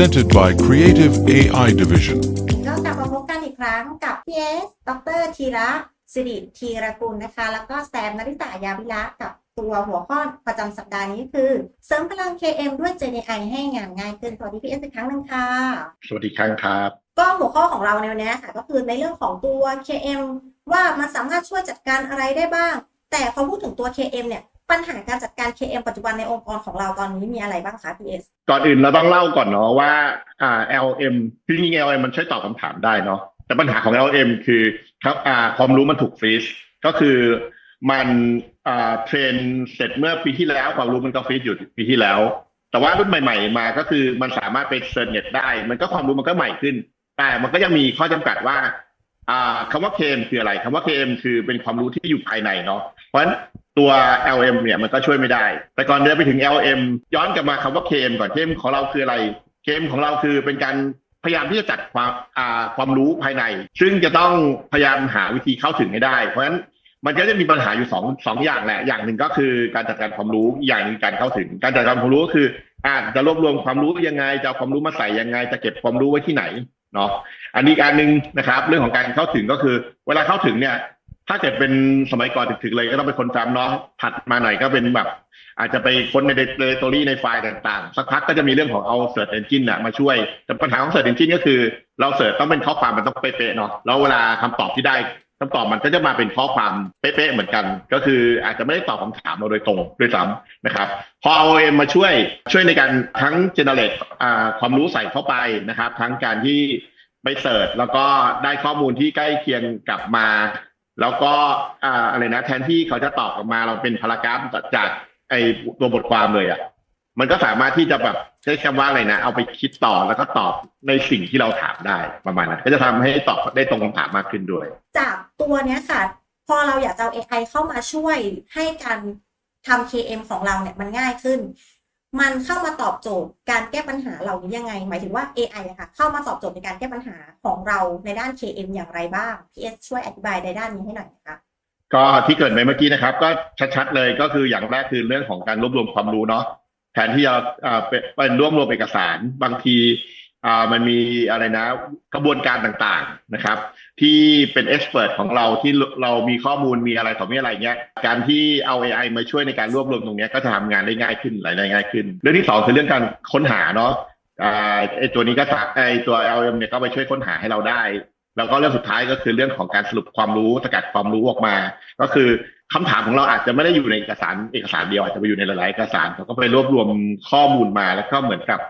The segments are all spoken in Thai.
Talk presented by Creative AI Division. ก็กลับมาพบกันอีกครั้งกับพีเอสดรธีระสิริธีรกุลนะคะ แล้วก็แซมนริตายาวิระกับตัวหัวข้อประจำสัปดาห์นี้คือ เสริมพลัง KM ด้วย GenAI ให้งานง่ายขึ้นสวัสดีพีเอสอีกครั้งหนึ่งค่ะ สวัสดีครั้งครับ ก็หัวข้อของเราในวันนี้ค่ะ ก็คือในเรื่องของตัว KM ว่ามันสามารถช่วยจัดการอะไรได้บ้าง แต่พอพูดถึงตัว KM เนี่ย ปัญหาการจัดการ KM ปัจจุบันในองค์กรของเราตอนนี้มีอะไรบ้างคะพีเอสก่อนอื่นเราต้องเล่าก่อนเนาะว่าอ่า LM จริงๆ LM มันช่วยตอบคำถามได้เนาะแต่ปัญหาของ LM คือครับอ่าความรู้มันถูกฟรีซก็คือมันอ่าเทรนเสร็จเมื่อปีที่แล้วความรู้มันก็ฟรีซอยู่ปีที่แล้ว แต่ว่ารุ่นใหม่ ๆ มาก็คือมันสามารถไปเซิร์ชเน็ตได้ มันก็ความรู้มันก็ใหม่ขึ้น แต่มันก็ยังมีข้อจำกัดว่าอ่าคำว่า KM คืออะไรคำว่า KM คือเป็นความรู้ที่อยู่ภายในเนาะเพราะฉะนั้น ตัว LM เนี่ยมันก็ช่วยไม่ได้ แต่ก่อนเดินไปถึง LM ย้อนกลับมาคำว่า KM ก่อน KM ของเราคืออะไร KM ของเราคือเป็นการพยายามที่จะจัดความความรู้ภายใน ซึ่งจะต้องพยายามหาวิธีเข้าถึงให้ได้ เพราะฉะนั้นมันก็จะมีปัญหาอยู่สองสองอย่างแหละ อย่างหนึ่งก็คือการจัดการความรู้ อย่างหนึ่งการเข้าถึง การจัดการความรู้ก็คืออาจะรวบรวมความรู้ยังไง จะเอาความรู้มาใส่ยังไง จะเก็บความรู้ไว้ที่ไหนเนาะ อันนี้อีกอันหนึ่งนะครับ เรื่องของการเข้าถึงก็คือ เวลาเข้าถึงเนี่ย ถ้าเกิดเป็นสมัยก่อนถึงๆเลยก็ต้องเป็นคนจำเนาะถัดมาหน่อยก็เป็นแบบ อาจจะไปค้นในเดตอรี่ในไฟล์ต่างๆ สักพักก็จะมีเรื่องของเอา Search Engine น่ะมาช่วย แต่ปัญหาของ Search Engine ก็คือ เราเสิร์ชต้องเป็นข้อความมันต้องเป๊ะๆเนาะแล้วเวลาคำตอบที่ได้คำตอบมันก็จะมาเป็นข้อความเป๊ะๆเหมือนกัน ก็คืออาจจะไม่ได้ตอบคำถามเราโดยตรงด้วยซ้ำนะครับ พอเอาเอ็มมาช่วยช่วยในการทั้ง generate ความรู้ใส่เข้าไปนะครับ ทั้งการที่ไปเสิร์ชแล้วก็ได้ข้อมูลที่ใกล้เคียงกลับมา แล้วก็อ่าอะไรนะแทนที่เขาจะตอบกลับมาเราเป็นพารากราฟจากไอตัวบทความเลยอะ่ะมันก็สามารถที่จะแบบใช้คำว่าอะไรนะ เอาไปคิดต่อแล้วก็ตอบในสิ่งที่เราถามได้ประมาณนั้นก็จะทำให้ตอบได้ตรงคำถามมากขึ้นด้วย จากตัวเนี้ยค่ะ พอเราอยากจะเอา AI เข้ามาช่วยให้การทำ KM ของเราเนี่ยมันง่ายขึ้น มันเข้ามาตอบโจทย์การแก้ปัญหาเหล่านี้ยังไง หมายถึงว่า AI อะค่ะเข้ามาตอบโจทย์ในการแก้ปัญหาของเราในด้าน KM อย่างไรบ้าง PS ช่วยอธิบายในด้านนี้ให้หน่อยนะคะก็ที่เกิดไปเมื่อกี้นะครับ ก็ชัดๆเลยก็คืออย่างแรกคือเรื่องของการรวบรวมความรู้เนาะแทนที่จะอ่าเป็นรวบรวมเอกสารบางทีมันมีอะไรนะกระบวนการต่างๆนะครับ ที่เป็นเอ็กซ์เพรสของเราที่เรามีข้อมูลมีอะไรต่อมีอะไรเงี้ยการที่เอา AI มาช่วยในการรวบรวมตรงเนี้ยก็จะทำงานได้ง่ายขึ้นหลายๆง่ายขึ้น เรื่องที่สองคือเรื่องการค้นหาเนาะไอตัวนี้ก็ไอตัว LM เนี่ยก็ไปช่วยค้นหาให้เราได้ แล้วก็เรื่องสุดท้ายก็คือเรื่องของการสรุปความรู้สกัดความรู้ออกมา ก็คือคำถามของเราอาจจะไม่ได้อยู่ในเอกสารเอกสารเดียวอาจจะไปอยู่ในหลายๆเอกสารเราก็ไปรวบรวมข้อมูลมาแล้วก็เหมือนกับ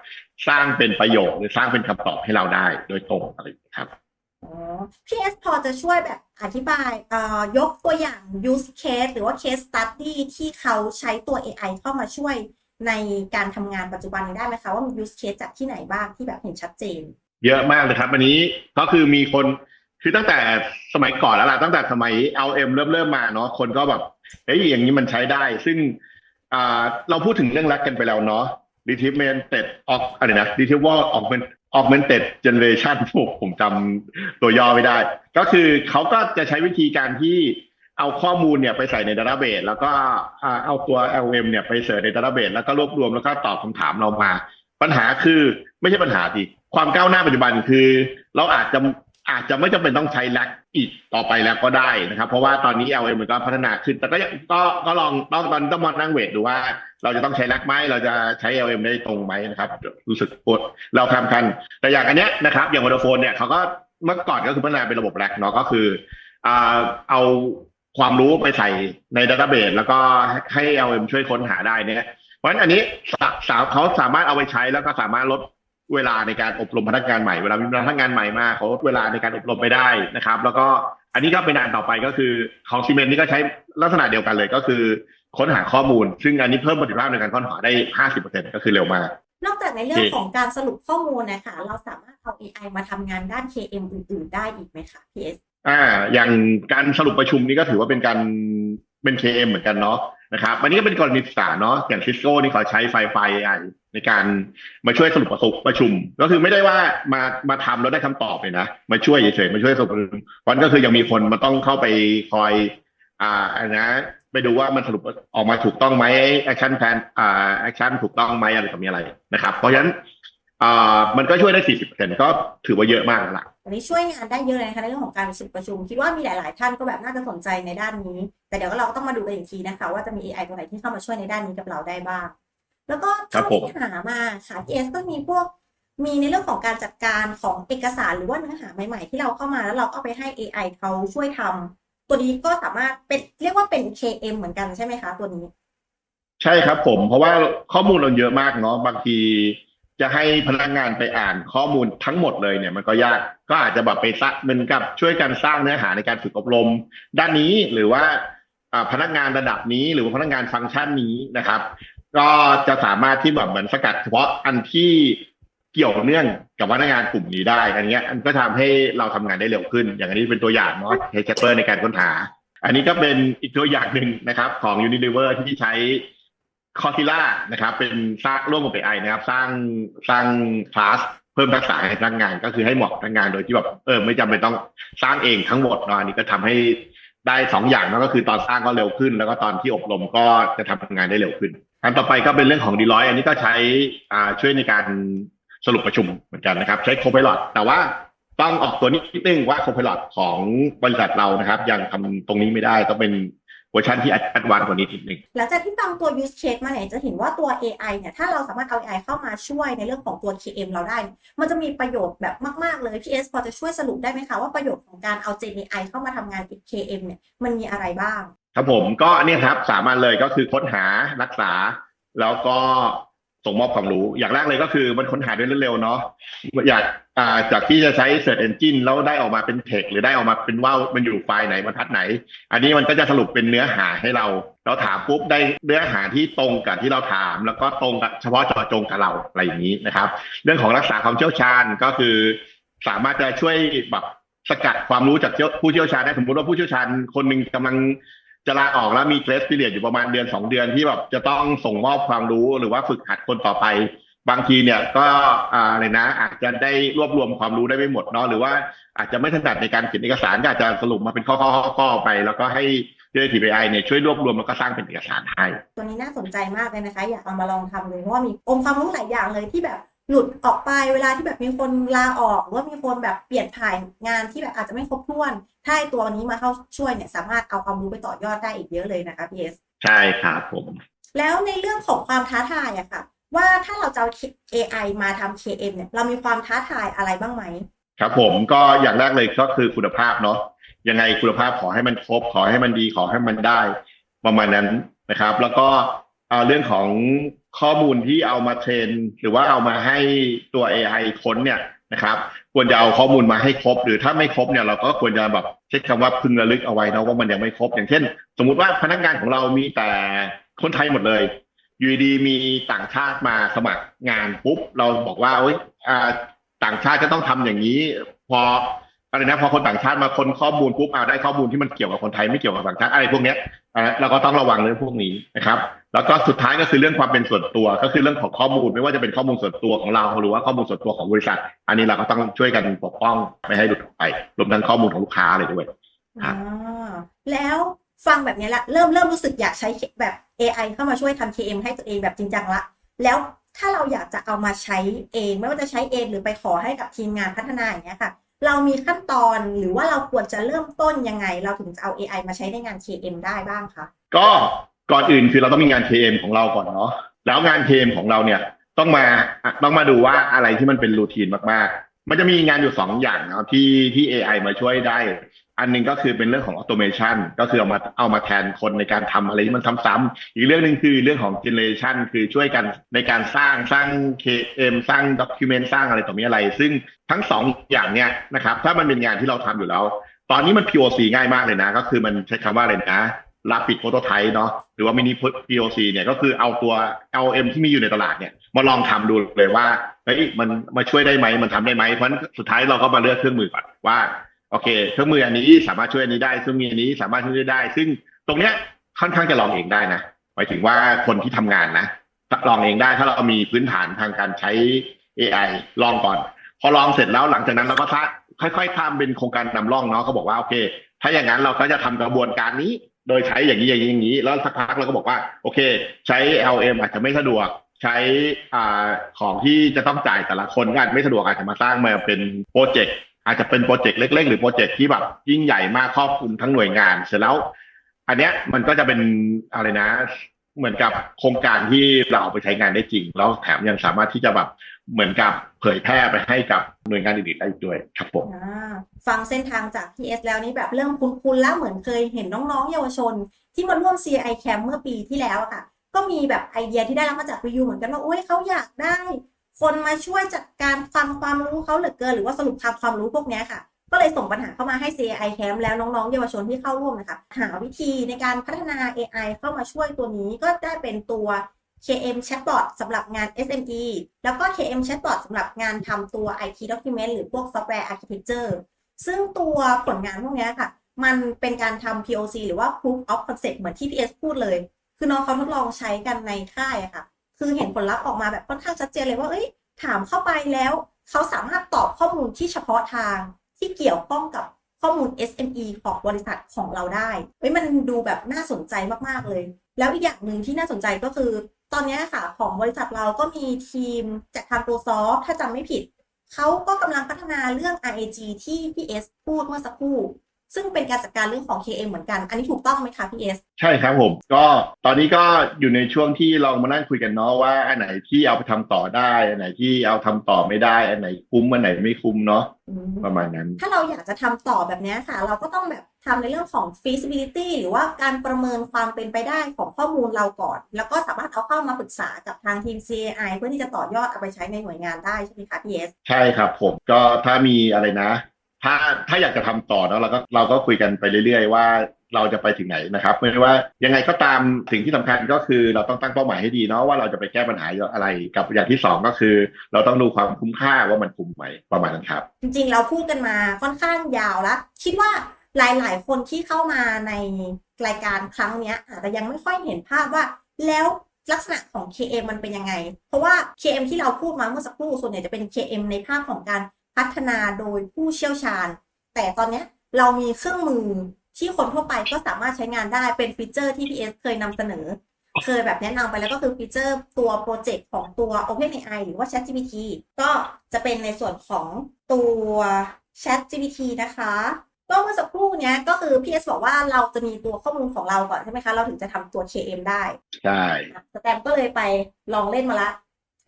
สร้างเป็นประโยคหรือสร้างเป็นคำตอบให้เราได้โดยตรงอะไรครับ อ๋อ PS พอจะช่วยแบบอธิบายเอ่อยกตัวอย่าง use case หรือว่า case study ที่เขาใช้ตัว AI เข้ามาช่วยในการทำงานปัจจุบันนี้ได้ไหมคะว่ามี use case จากที่ไหนบ้างที่แบบเห็นชัดเจน เยอะมากเลยครับ อันนี้ก็คือมีคนคือตั้งแต่สมัยก่อนแล้วล่ะตั้งแต่สมัย LM เริ่มเริ่มมาเนาะคนก็แบบเฮ้ยอย่างนี้มันใช้ได้ ซึ่งเราพูดถึงเรื่องรักกันไปแล้วเนาะ retrieval of อะไรนะ retrieval augment augmented generation ผมผมจำตัวย่อไม่ได้ ก็คือเขาก็จะใช้วิธีการที่เอาข้อมูลเนี่ยไปใส่ในดัตต้าเบสแล้วก็เอาตัว LM เนี่ยไปเสิร์ชในดัตต้าเบสแล้วก็รวบรวมแล้วก็ตอบคำถามเรามา ปัญหาคือไม่ใช่ปัญหาทีความก้าวหน้าปัจจุบันคือ เราอาจจะ อาจจะไม่จำเป็นต้องใช้แลกอีกต่อไปแล้วก็ได้นะครับ เพราะว่าตอนนี้ LM มันก็พัฒนาขึ้น แต่ก็ยังก็ก็ลองต้องตอนนี้ต้องมานั่งเวทดูว่า เราจะต้องใช้แลกไหมเราจะใช้ LM ได้ตรงไหมนะครับ รู้สึกปวดเราทำกัน แต่อย่างอันเนี้ยนะครับ อย่างวอดโฟนเนี่ยเขาก็เมื่อก่อนก็คือพัฒนาเป็นระบบแลกเนาะก็คือเอาความรู้ไปใส่ในดัตต้าเบสแล้วก็ให้ LM ช่วยค้นหาได้เนี่ยเพราะฉะนั้นอันนี้สาวเขาสามารถเอาไปใช้แล้วก็สามารถลด เวลาในการอบรมพนักงานใหม่เวลามีพนักงานใหม่มาเขาลดเวลาในการอบรมไปได้นะครับ แล้วก็อันนี้ก็เป็นอันต่อไปก็คือของซีเมนต์นี่ก็ใช้ลักษณะเดียวกันเลยก็คือ ค้นหาข้อมูล ซึ่งอันนี้เพิ่มประสิทธิภาพในการค้นหาได้ห้าสิบเปอร์เซ็นก็คือเร็วมาก นอกจากในเรื่องโอเคของการสรุปข้อมูลนะคะเราสามารถเอา AI มาทำงานด้าน KM อื่น ๆ ได้อีกไหมคะ PS อ่า อย่างการสรุปประชุมนี่ก็ถือว่าเป็นการเป็น KM เหมือนกันเนาะ นะครับอันนี้ก็เป็นกรณีศึกษาเนาะอย่างซิสโก้นี่เขาใช้ไฟไฟไอในการมาช่วยสรุปประชุมประชุม ก็คือไม่ได้ว่ามามาทำแล้วได้คำตอบเลยนะ มาช่วยเฉยๆมาช่วยสรุปประชุมวันก็คือยังมีคนมาต้องเข้าไปคอย อ่าอันนะไปดูว่ามันสรุปออกมาถูกต้องไหมแอคชั่นแพนอ่าแอคชั่นถูกต้องไหมอะไรแบบนี้อะไรนะครับ เพราะฉะนั้นอ่ามันก็ช่วยได้40%ก็ถือว่าเยอะมากแล้วล่ะ อันนี้ช่วยงานได้เยอะเลยนะคะในเรื่องของการประชุมประชุม คิดว่ามีหลาย ๆ ท่านก็แบบน่าจะสนใจในด้านนี้ แต่เดี๋ยวเราก็ต้องมาดูกันอีกทีนะคะ ว่าจะมี AI ตัวไหนที่เข้ามาช่วยในด้านนี้กับเราได้บ้าง แล้วก็ครัเท่าบผมที่หามาค่ะ PS ก็มีพวกมีในเรื่องของการจัดการของเอกสารหรือว่าเนื้อหาใหม่ ๆ ที่เราเข้ามาแล้วเราก็ไปให้ AI เขาช่วยทำตัวนี้ก็สามารถเป็นเรียกว่าเป็น KM เหมือนกันใช่ไหมคะ ตัวนี้ ใช่ครับผม เพราะว่าข้อมูลเราเยอะมากเนาะบางที จะให้พนักงานไปอ่านข้อมูลทั้งหมดเลยเนี่ยมันก็ยากก็อาจจะแบบไปสร้างเหมือนกับช่วยกันสร้างเนื้อหาในการฝึกอบรม ด้านนี้หรือว่าพนักงานระดับนี้หรือว่าพนักงานฟังก์ชันนี้นะครับ ก็จะสามารถที่แบบเหมือนสกัดเฉพาะอันที่เกี่ยวเนื่องกับพนักงานกลุ่มนี้ได้ อันเนี้ยมันก็ทำให้เราทำงานได้เร็วขึ้น อย่างอันนี้เป็นตัวอย่างเนาะใช้แชทเปอร์ในการค้นหา อันนี้ก็เป็นอีกตัวอย่างหนึ่งนะครับของ Unilever ที่ใช้ คอร์ i ิล่านะครับเป็นสร้างร่วมกับ AI นะครับ สร้างสร้างคลาสเพิ่มทักษะให้พนักงานก็คือให้เหมาะกับพนักงานโดยที่แบบเออไม่จำเป็นต้องสร้างเองทั้งหมดเนาะอันนี้ก็ทำให้ได้สองอย่างเนอะก็คือตอนสร้างก็เร็วขึ้น แล้วก็ตอนที่อบรมก็จะทำงานได้เร็วขึ้นอันต่อไปก็เป็นเรื่องของดีร้อยอันนี้ก็ใช้อ่าช่วยในการสรุปประชุมเหมือนกันนะครับ ใช้โค p i l o t แต่ว่าต้องออกตัวนิดนึงว่าโค p i l o t ของบริษัทเรานะครับ ยังทำตรงนี้ไม่ได้ต้องเป็น เวอร์ชันที่อัดวานกว่านี้นิดนึงหลังจากที่ฟังตัว use case มาเนี่ยจะเห็นว่าตัว AI เนี่ยถ้าเราสามารถเอา AI เข้ามาช่วยในเรื่องของตัว KM เราได้ มันจะมีประโยชน์แบบมาก ๆ เลย PS พอจะช่วยสรุปได้ไหมคะ ว่าประโยชน์ของการเอา Gen AI เข้ามาทำงานกับ KM เนี่ยมันมีอะไรบ้าง ครับผมก็อันนี้ครับสามารถเลยก็คือค้นหารักษา แล้วก็ ส่งมอบความรู้ อย่างแรกเลยก็คือมันค้นหาได้เร็วๆเนาะอยากอ่าจากที่จะใช้ Search Engine แล้วได้ออกมาเป็นเทคหรือได้ออกมาเป็นว่ามันอยู่ไฟล์ไหนบรรทัดไหน อันนี้มันก็จะสรุปเป็นเนื้อหาให้เรา เราถามปุ๊บได้เนื้อหาที่ตรงกับที่เราถาม แล้วก็ตรงกับเฉพาะเจาะจงกับเราอะไรอย่างนี้นะครับ เรื่องของรักษาความเชี่ยวชาญก็คือ สามารถจะช่วยแบบสกัดความรู้จากผู้เชี่ยวชาญได้สมมติว่าผู้เชี่ยวชาญคนหนึ่งกำลัง จะลาออกแล้วมีเกรส p ิเ i ียอยู่ประมาณเดือนสองเดือนที่แบบจะต้องส่งมอบความรู้หรือว่าฝึกหัดคนต่อไป บางทีเนี่ยก็อ่าอะไรนะ อาจจะได้รวบรวมความรู้ได้ไม่หมดเนาะหรือว่าอาจจะไม่ถนัดในการเขียนเอกสารก็อาจจะสรุปมาเป็นข้อๆข้อๆไป แล้วก็ให้เจ้า TPI เนี่ยช่วยรวบรวมแล้วก็สร้างเป็นเอกสารให้ ตัวนี้น่าสนใจมากเลยนะคะ อยากเอามาลองทำดูเพราะว่ามีองค์ความรู้หลายอย่างเลยที่แบบ หลุดออกไปเวลาที่แบบมีคนลาออกหรือว่ามีคนแบบเปลี่ยนถ่ายงานที่แบบอาจจะไม่ครบถ้วน ถ้าไอ้ตัวนี้มาเข้าช่วยเนี่ยสามารถเอาความรู้ไปต่อยอดได้อีกเยอะเลยนะคะ PS ใช่ครับผม แล้วในเรื่องของความท้าทายอะค่ะ ว่าถ้าเราจะเอา AI มาทำ KM เนี่ยเรามีความท้าทายอะไรบ้างไหมครับผมก็อย่างแรกเลยก็คือคุณภาพเนาะยังไงคุณภาพขอให้มันครบ ขอให้มันดีขอให้มันได้ ประมาณนั้นนะครับ แล้วก็เอาเรื่องของ ข้อมูลที่เอามาเทรน หรือว่าเอามาให้ตัว AI ค้นเนี่ยนะครับ ควรจะเอาข้อมูลมาให้ครบ หรือถ้าไม่ครบเนี่ยเราก็ควรจะแบบใช้คำว่าพึงระลึกเอาไว้นะว่ามันยังไม่ครบ อย่างเช่น สมมุติว่าพนักงานของเรามีแต่คนไทยหมดเลยยูดีมีต่างชาติมาสมัครงานปุ๊บเราบอกว่าเอ้ยอ่าต่างชาติก็ต้องทำอย่างนี้ พอ อะไรนะพอคนต่างชาติมาคนข้อมูลปุ๊บเอาได้ข้อมูลที่มันเกี่ยวกับคนไทยไม่เกี่ยวกับต่างชาติอะไรพวกเนี้ยอ่าเราก็ต้องระวังเรื่องพวกนี้นะครับ แล้วก็สุดท้ายก็คือเรื่องความเป็นส่วนตัว ก็คือเรื่องของข้อมูลไม่ว่าจะเป็นข้อมูลส่วนตัวของเราหรือว่าข้อมูลส่วนตัวของบริษัท อันนี้เราก็ต้องช่วยกันปกป้องไม่ให้หลุดออกไปรวมทั้งข้อมูลของลูกค้าอะไรด้วยครัอ่าแล้วฟังแบบนี้ละเริ่มเริ่มรู้สึกอยากใช้แบบ AI เข้ามาช่วยทำ KM ให้ตัวเองแบบจริงจังละแล้วถ้าเราอยากจะเอามาใช้เอง ไม่ว่าจะใช้เองหรือไปขอให้กับทีมงานพัฒนาอย่างเงี้ยค่ะ เรามีขั้นตอนหรือว่าเราควรจะเริ่มต้นยังไง เราถึงจะเอา AI มาใช้ในงาน KM ได้บ้างคะก็ก่อนอื่นคือเราต้องมีงาน KM ของเราก่อนเนาะแล้วงาน KM ของเราเนี่ยต้องมาต้องมาดูว่าอะไรที่มันเป็นรูทีนมากๆ มันจะมีงานอยู่สองอย่างนะที่ที่ AI มาช่วยได้ อันหนึงก็คือเป็นเรื่องของ automation ก็คือเอามาเอามาแทนคนในการทำอะไรที่มันซ้ำๆอีกเรื่องหนึ่งคือเรื่องของ generation คือช่วยกันในการสร้างสร้าง KM สร้าง document สร้างอะไรต่อมีอะไร ซึ่งทั้งสองอย่างเนี่ยนะครับถ้ามันเป็นงานที่เราทำอยู่แล้ว ตอนนี้มัน POC ง่ายมากเลยนะ ก็คือมันใช้คำว่าอะไรนะ Rapid Prototype เนาะหรือว่า Mini POC เนี่ยก็คือเอาตัว LM ที่มีอยู่ในตลาดเนี่ยมาลองทำดูเลยว่าเฮ้ยมันมาช่วยได้ไหมมันทำได้ไหมเพราะสุดท้ายเราก็มาเลือกเครื่องมือก่อนว่า โอเคเครื่องมืออันนี้สามารถช่วยอันนี้ได้เครื่องมืออันนี้สามารถช่วยได้ ซึ่งตรงเนี้ยค่อนข้างจะลองเองได้นะหมายถึงว่าคนที่ทำงานนะลองเองได้ถ้าเรามีพื้นฐานทางการใช้ AI ลองก่อน พอลองเสร็จแล้วหลังจากนั้นเราก็ถ้าค่อยๆทำเป็นโครงการนำร่องเนาะเขาบอกว่าโอเค ถ้าอย่างนั้นเราก็จะทำกระบวนการนี้ โดยใช้อย่างนี้อย่างนี้อย่างนี้ แล้วสักพักเราก็บอกว่าโอเค ใช้ LM อาจจะไม่สะดวกใช้อ่าของที่จะต้องจ่ายแต่ละคนก็อาจไม่สะดวกอาจจะมาสร้างมาเป็นโปรเจกต์ อาจจะเป็นโปรเจกต์เล็ก ๆ หรือโปรเจกต์ที่แบบยิ่งใหญ่มากครอบคลุมทั้งหน่วยงาน เสร็จแล้ว อันเนี้ยมันก็จะเป็นอะไรนะ เหมือนกับโครงการที่เราเอาไปใช้งานได้จริง แล้วแถมยังสามารถที่จะแบบเหมือนกับเผยแพร่ไปให้กับหน่วยงานอื่นๆได้อีกด้วยครับผมฟังเส้นทางจาก PS แล้วนี่แบบเริ่มคุ้นๆแล้วเหมือนเคยเห็นน้องๆ เยาวชน ที่มาร่วม CI Camp เมื่อปีที่แล้วอะค่ะ ก็มีแบบไอเดียที่ได้รับมาจากวิวเหมือนกันว่าโอ้ยเขาอยากได้ คนมาช่วยจัดการฟังความรู้เขาเหลือเกิน หรือว่าสรุปความความรู้พวกนี้ค่ะ ก็เลยส่งปัญหาเข้ามาให้ CI Camp แล้วน้องๆเยาวชนที่เข้าร่วมนะคะ หาวิธีในการพัฒนา AI เข้ามาช่วยตัวนี้ก็ได้เป็นตัว KM Chatbot สำหรับงาน SME แล้วก็ KM Chatbot สำหรับงานทำตัว IT Document หรือพวก Software Architecture ซึ่งตัวผลงานพวกนี้ค่ะ มันเป็นการทำ POC หรือว่า Proof of Concept เหมือนที่ PS พูดเลย คือน้องเขาทดลองใช้กันในค่ายค่ะ คือเห็นผลลัพธ์ออกมาแบบค่อนข้างชัดเจนเลยว่าเอ้ยถามเข้าไปแล้วเขาสามารถตอบข้อมูลที่เฉพาะทางที่เกี่ยวข้องกับข้อมูล SME ของบริษัทของเราได้เฮ้ยมันดูแบบน่าสนใจมากๆเลย แล้วอีกอย่างหนึ่งที่น่าสนใจก็คือ ตอนนี้ค่ะของบริษัทเราก็มีทีมจากทางตัวซอฟถ้าจำไม่ผิด เขาก็กำลังพัฒนาเรื่อง RAG ที่พี่เอสพูดเมื่อสักครู่ ซึ่งเป็นการจัดการเรื่องของ KM เหมือนกัน อันนี้ถูกต้องไหมคะพี่เอสใช่ครับผม ก็ตอนนี้ก็อยู่ในช่วงที่ลองมานั่งคุยกันเนาะว่าอันไหนที่เอาไปทำต่อได้ อันไหนที่เอาทำต่อไม่ได้ อันไหนคุ้มอันไหนไม่คุ้มเนาะอืมประมาณนั้น ถ้าเราอยากจะทำต่อแบบเนี้ยค่ะ เราก็ต้องแบบทำในเรื่องของ feasibility หรือว่าการประเมินความเป็นไปได้ของข้อมูลเราก่อน แล้วก็สามารถเอาเข้ามาปรึกษากับทางทีม CAI เพื่อที่จะต่อยอดเอาไปใช้ในหน่วยงานได้ใช่ไหมคะพี่เอสใช่ครับผมก็ถ้ามีอะไรนะ ถ้าถ้าอยากจะทำต่อเนาะเราก็เราก็คุยกันไปเรื่อยๆว่าเราจะไปถึงไหนนะครับไม่ว่ายังไงก็ตามสิ่งที่สำคัญก็คือเราต้องตั้งเป้าหมายให้ดีเนาะว่าเราจะไปแก้ปัญหาอะไรกับอย่างที่สองก็คือ เราต้องดูความคุ้มค่าว่ามันคุ้มไหมประมาณนั้นครับ จริงๆ เราพูดกันมาค่อนข้างยาวแล้วคิดว่าหลายๆ คนที่เข้ามาในรายการครั้งนี้อาจจะยังไม่ค่อยเห็นภาพว่า แล้วลักษณะของ KM มันเป็นยังไง เพราะว่า KM ที่เราพูดมาเมื่อสักครู่ส่วนใหญ่จะเป็น KM ในภาพของการ พัฒนาโดยผู้เชี่ยวชาญ แต่ตอนเนี้ยเรามีเครื่องมือที่คนทั่วไปก็สามารถใช้งานได้เป็นฟีเจอร์ที่ PS เคยนำเสนอ เคยแบบแนะนำไปแล้วก็คือฟีเจอร์ตัวโปรเจกต์ของตัว OpenAI หรือว่า ChatGPT ก็จะเป็นในส่วนของตัว ChatGPT นะคะก็เมื่อสักครู่เนี้ยก็คือ PS บอกว่าเราจะมีตัวข้อมูลของเราก่อนใช่ไหมคะ เราถึงจะทำตัว KM ได้ ใช่สแตมป์ก็เลยไปลองเล่นมาละ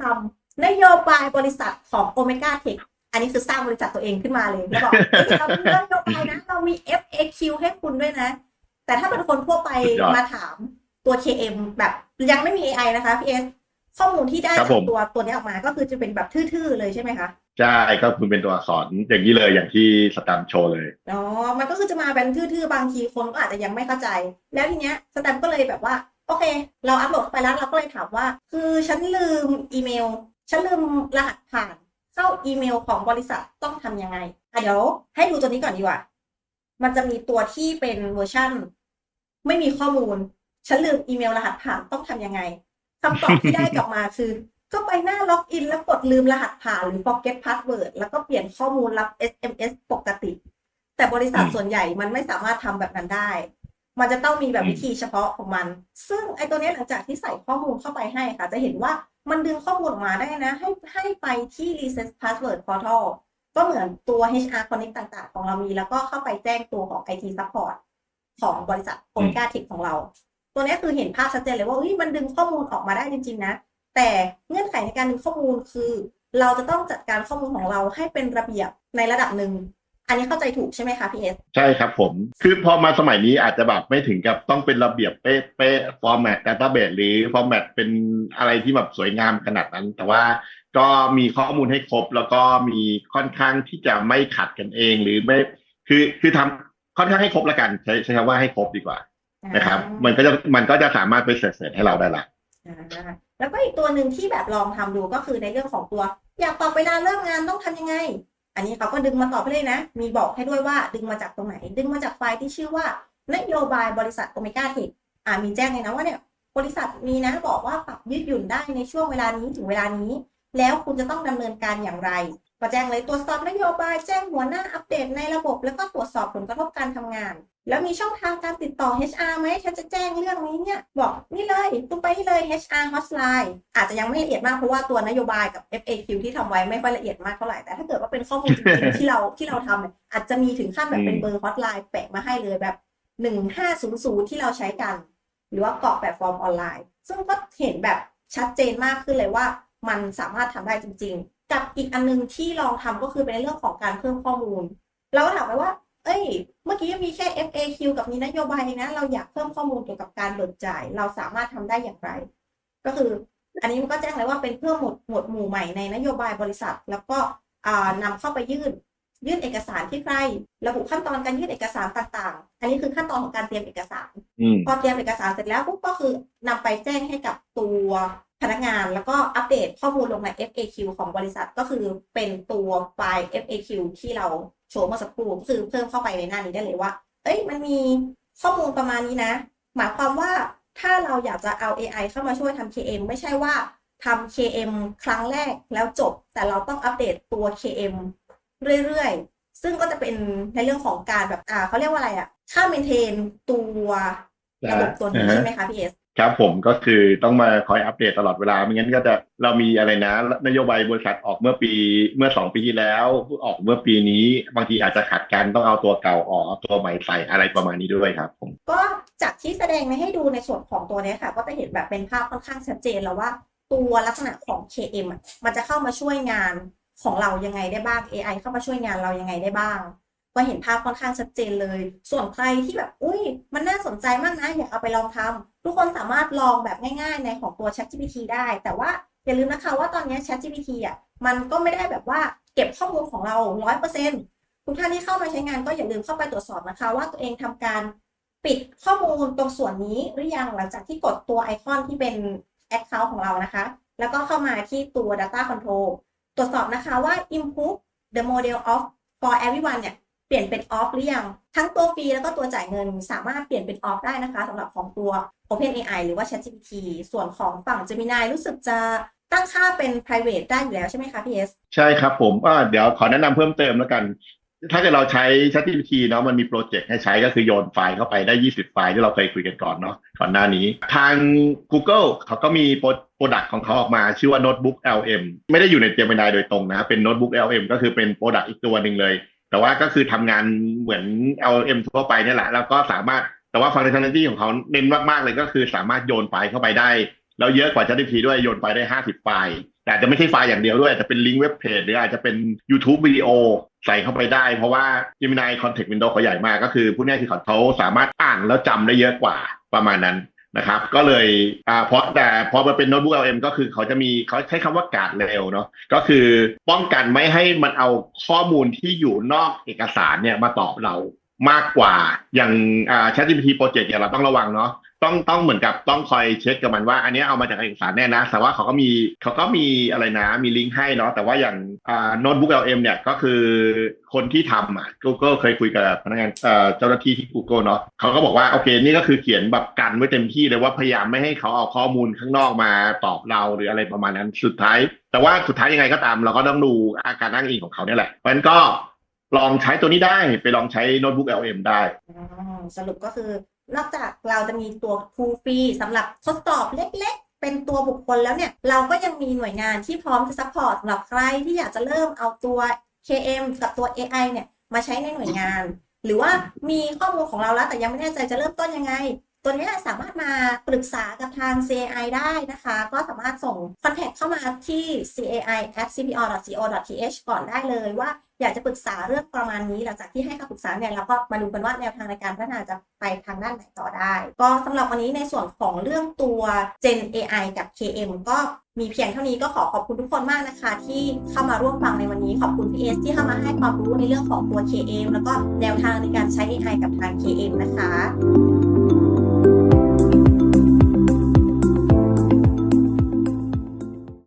ทำนโยบายบริษัทของ Omega Tech อันนี้คือสร้างบริษัทตัวเองขึ้นมาเลยแล้วบอกเฮ้ยเรามีนโยบายนะ เรามี FAQ ให้คุณด้วยนะ แต่ถ้าเป็นคนทั่วไปสุดยอดมาถามตัว KM แบบยังไม่มี AI นะคะพี่เอสข้อมูลที่ได้ครับจาผกมตัวตัวนี้ออกมาก็คือจะเป็นแบบทื่อๆเลยใช่ไหมคะใช่ก็คือเป็นตัวอักษรอย่างนี้เลยอย่างที่สแตมป์โชว์เลยอ๋อมันก็คือจะมาเป็นทื่อๆบางทีคนก็อาจจะยังไม่เข้าใจ แล้วทีเนี้ยสแตมป์ก็เลยแบบว่าโอเค เราอัปโหลดเข้าไปแล้วเราก็เลยถามว่า คือฉันลืมอีเมลฉันลืมรหัสผ่าน เข้าอีเมลของบริษัทต้องทำยังไงอะเดี๋ยวให้ดูตัวนี้ก่อนดีกว่า มันจะมีตัวที่เป็นเวอร์ชั่น ไม่มีข้อมูล ฉันลืมอีเมลรหัสผ่านต้องทำยังไงคำตอบที่ได้กลับมาคือ ก็ไปหน้าล็อกอิน แล้วกดลืมรหัสผ่านหรือ forget password แล้วก็เปลี่ยนข้อมูลรับ SMS ปกติ แต่บริษัทอืมส่วนใหญ่มันไม่สามารถทำแบบนั้นได้ มันจะต้องมีแบบอืมวิธีเฉพาะของมัน ซึ่งไอ้ตัวเนี้ยหลังจากที่ใส่ข้อมูลเข้าไปให้ค่ะ จะเห็นว่า มันดึงข้อมูลออกมาได้นะ ให้ให้ไปที่ reset password portal ก็เหมือนตัว HR Connect ต่าง ๆ ของเรามี แล้วก็เข้าไปแจ้งตัวของ IT Support ของบริษัท Omega Tech ของเรา ตัวนี้คือเห็นภาพชัดเจนเลยว่าเฮ้ยมันดึงข้อมูลออกมาได้จริง ๆ นะ แต่เงื่อนไขในการดึงข้อมูลคือ เราจะต้องจัดการข้อมูลของเราให้เป็นระเบียบในระดับหนึ่ง อันนี้เข้าใจถูกใช่ไหมคะพี่เอสใช่ครับผม คือพอมาสมัยนี้อาจจะแบบไม่ถึงกับต้องเป็นระเบียบเป๊ะๆ format database หรือ format เป็นอะไรที่แบบสวยงามขนาดนั้น แต่ว่าก็มีข้อมูลให้ครบ แล้วก็มีค่อนข้างที่จะไม่ขัดกันเองหรือไม่คือคือทำค่อนข้างให้ครบละกัน ใช้ใช้คำว่าให้ครบดีกว่านะครับ มันก็จะมันก็จะสามารถไปเสร็จๆให้เราได้ละอ่าแล้วก็อีกตัวหนึ่งที่แบบลองทำดูก็คือในเรื่องของตัว อยากตอบเวลาเลิกงานต้องทำยังไง อันนี้เขาก็ดึงมาตอบให้เลยนะ มีบอกให้ด้วยว่าดึงมาจากตรงไหน ดึงมาจากไฟล์ที่ชื่อว่านโยบายบริษัทโอเมก้าเทคอ่ามีแจ้งเลยนะว่าเนี่ยบริษัทมีนะบอกว่าปรับยืดหยุ่นได้ในช่วงเวลานี้ถึงเวลานี้ แล้วคุณจะต้องดำเนินการอย่างไร ก็แจ้งเลยตรวจสอบนโยบาย แจ้งหัวหน้าอัปเดตในระบบ แล้วก็ตรวจสอบผลกระทบการทำงาน แล้วมีช่องทางการติดต่อ HR ไหมฉันจะแจ้งเรื่องนี้เนี่ย บอกนี่เลยตุ้มไปนี่เลย HR hotline อาจจะยังไม่ละเอียดมากเพราะว่าตัวนโยบายกับ FAQ ที่ทำไว้ไม่ค่อยละเอียดมากเท่าไหร่แต่ถ้าเกิดว่าเป็นข้อมูลจริงๆที่เราที่เราทำเนี่ยอาจจะมีถึงขั้นแบบเป็นเบอร์ hotline แปะมาให้เลยแบบ1500ที่เราใช้กัน หรือว่ากรอกแบบฟอร์มออนไลน์ ซึ่งก็เห็นแบบชัดเจนมากขึ้นเลยว่ามันสามารถทำได้จริง ๆ กับอีกอันนึงที่ลองทำก็คือเป็นเรื่องของการเพิ่มข้อมูล เราก็ถามไปว่า เอ้ย เมื่อกี้มีแค่ FAQ กับมีนโยบายเองนะ เราอยากเพิ่มข้อมูลเกี่ยวกับการเบิกจ่าย เราสามารถทำได้อย่างไร ก็คือ อันนี้มันก็แจ้งเลยว่าเป็นเพิ่มหมวดหมวดหมู่ใหม่ในนโยบายบริษัท แล้วก็อ่านำเข้าไปยื่น ยื่นเอกสารที่ใครระบุขั้นตอนการยื่นเอกสารต่างๆ อันนี้คือขั้นตอนของการเตรียมเอกสารอืมพอเตรียมเอกสารเสร็จแล้วปุ๊บก็คือนำไปแจ้งให้กับตัว พนักงานแล้วก็อัปเดตข้อมูลลงใน FAQ ของบริษัทก็คือเป็นตัวไฟล์ FAQ ที่เราโชว์เมื่อสักครู่ก็คือเพิ่มเข้าไปในหน้านี้ได้เลยว่า เอ้ยมันมีข้อมูลประมาณนี้นะ หมายความว่าถ้าเราอยากจะเอา AI เข้ามาช่วยทำ KM ไม่ใช่ว่าทำ KM ครั้งแรกแล้วจบ แต่เราต้องอัปเดตตัว KM เรื่อยๆ ซึ่งก็จะเป็นในเรื่องของการแบบอ่าเขาเรียกว่าอะไรอะค่าเมนเทนตัวระบบตัวนี้อ่าฮะใช่ไหมคะพี่เอส ครับผมก็คือต้องมาคอยอัปเดตตลอดเวลาไม่งั้นก็จะเรามีอะไรนะ นโยบายบริษัทออกเมื่อปีเมื่อสองปีที่แล้วออกเมื่อปีนี้ บางทีอาจจะขัดกันต้องเอาตัวเก่าออกตัวใหม่ใส่อะไรประมาณนี้ด้วยครับผมก็จากที่แสดงมาให้ดูในส่วนของตัวนี้ค่ะ ก็จะเห็นแบบเป็นภาพค่อนข้างชัดเจนแล้วว่า ตัวลักษณะของ KM อะมันจะเข้ามาช่วยงานของเรายังไงได้บ้าง AI เข้ามาช่วยงานเรายังไงได้บ้าง ก็เห็นภาพค่อนข้างชัดเจนเลย ส่วนใครที่แบบ อุ้ย มันน่าสนใจมากนะ อยากเอาไปลองทำทุกคนสามารถลองแบบง่ายๆ ในของตัว ChatGPT ได้ แต่ว่าอย่าลืมนะคะว่าตอนนี้ ChatGPT อะ มันก็ไม่ได้แบบว่าเก็บข้อมูลของเราร้อยเปอร์เซ็นต์ทุกท่านที่เข้ามาใช้งานก็อย่าลืมเข้าไปตรวจสอบนะคะ ว่าตัวเองทำการปิดข้อมูลตรงส่วนนี้หรือยังหลังจากที่กดตัวไอคอนที่เป็น Account ของเรานะคะ แล้วก็เข้ามาที่ตัว Data Control ตรวจสอบนะคะว่า improve the model of for everyone เนี่ย เปลี่ยนเป็น off หรือยังทั้งตัวฟรีแล้วก็ตัวจ่ายเงินสามารถเปลี่ยนเป็น off ได้นะคะสำหรับของตัว OpenAI หรือว่า ChatGPT ส่วนของฝั่ง Gemini รู้สึกจะตั้งค่าเป็น private ได้อยู่แล้วใช่ไหมคะพี่เอสใช่ครับผมเดี๋ยวขอแนะนำเพิ่มเติมแล้วกัน ถ้าเกิดเราใช้ ChatGPT เนาะมันมีโปรเจกต์ให้ใช้ก็คือโยนไฟล์เข้าไปได้ 20 ไฟล์ที่เราเคยคุยกันก่อนเนาะก่อนหน้านี้ ทาง Google เขาก็มีโปรดักต์ของเขาออกมาชื่อว่า Notebook LM ไม่ได้อยู่ใน Gemini โดยตรงนะเป็น Notebook LM ก็คือเป็นโปรดักต์อีกตัวหนึ่งเลย แต่ว่าก็คือทำงานเหมือน LM ทั่วไปนี่แหละ แล้วก็สามารถแต่ว่า functionality ของเขาเน้นมากๆเลยก็คือสามารถโยนไฟล์เข้าไปได้ แล้วเยอะกว่า ChatGPT ด้วยโยนไฟล์ได้ 50 ไฟล์แต่จจะไม่ใช่ไฟล์อย่างเดียวด้วยอาจจะเป็นลิงก์เว็บเพจหรืออาจจะเป็น YouTube วิดีโอใส่เข้าไปได้ เพราะว่า Gemini Context Window เขาใหญ่มากก็คือพูดง่ายคือเขาสามารถอ่านแล้วจำได้เยอะกว่าประมาณนั้น นะครับ ก็เลยอ่าเพราะแต่พอมาเป็นโน้ตบุ๊ก LM ก็คือเขาจะมีเขาใช้คำว่าการ์ดเร็วเนาะก็คือป้องกันไม่ให้มันเอาข้อมูลที่อยู่นอกเอกสารเนี่ยมาตอบเรามากกว่าอย่างอ่า ChatGPT Project เนี่ยเราต้องระวังเนาะต้องต้องเหมือนกับต้องคอยเช็คกับมันว่า อันนี้เอามาจากเอกสารแน่นะ แต่ว่าเขาก็มีเขาก็มีอะไรนะมีลิงก์ให้เนาะแต่ว่าอย่าง โน้ตบุ๊ก LM เนี่ยก็คือคนที่ทำอะ Google เคยคุยกับพนักงานเจ้าหน้าที่ที่ Google เนาะเขาก็บอกว่าโอเคนี่ก็คือเขียนแบบกันไว้เต็มที่เลยว่าพยายามไม่ให้เขาเอาข้อมูลข้างนอกมาตอบเราหรืออะไรประมาณนั้นสุดท้าย แต่ว่าสุดท้ายยังไงก็ตาม เราก็ต้องดูอาการอ้างอิงของเขาเนี่ยแหละเพราะฉะนั้นก็ลองใช้ตัวนี้ได้ไปลองใช้โน้ตบุ๊ก LM ได้อืมสรุปก็คือนอกจากเราจะมีตัว tool ฟรีสำหรับทดสอบเล็ก เป็นตัวบุคคลแล้วเนี่ย เราก็ยังมีหน่วยงานที่พร้อมจะซัพพอร์ตสำหรับใครที่อยากจะเริ่มเอาตัว KM กับตัว AI เนี่ยมาใช้ในหน่วยงาน หรือว่ามีข้อมูลของเราแล้วแต่ยังไม่แน่ใจจะเริ่มต้นยังไง ตัวนี้สามารถมาปรึกษากับทาง CAI ได้นะคะ ก็สามารถส่ง contact เข้ามาที่ cai at cpr.co.th ก่อนได้เลยว่าอยากจะปรึกษาเรื่องประมาณนี้หลังจากที่ให้คำปรึกษาเนี่ยเราก็มาดูกันว่าแนวทางในการพัฒนาจะไปทางด้านไหนต่อได้ ก็สำหรับวันนี้ในส่วนของเรื่องตัว Gen AI กับ KM ก็มีเพียงเท่านี้ก็ขอขอบคุณทุกคนมากนะคะ ที่เข้ามาร่วมฟังในวันนี้ขอบคุณพี่เอสที่เข้ามาให้ความรู้ในเรื่องของตัว KM แล้วก็แนวทางในการใช้ AI กับทาง KM นะคะ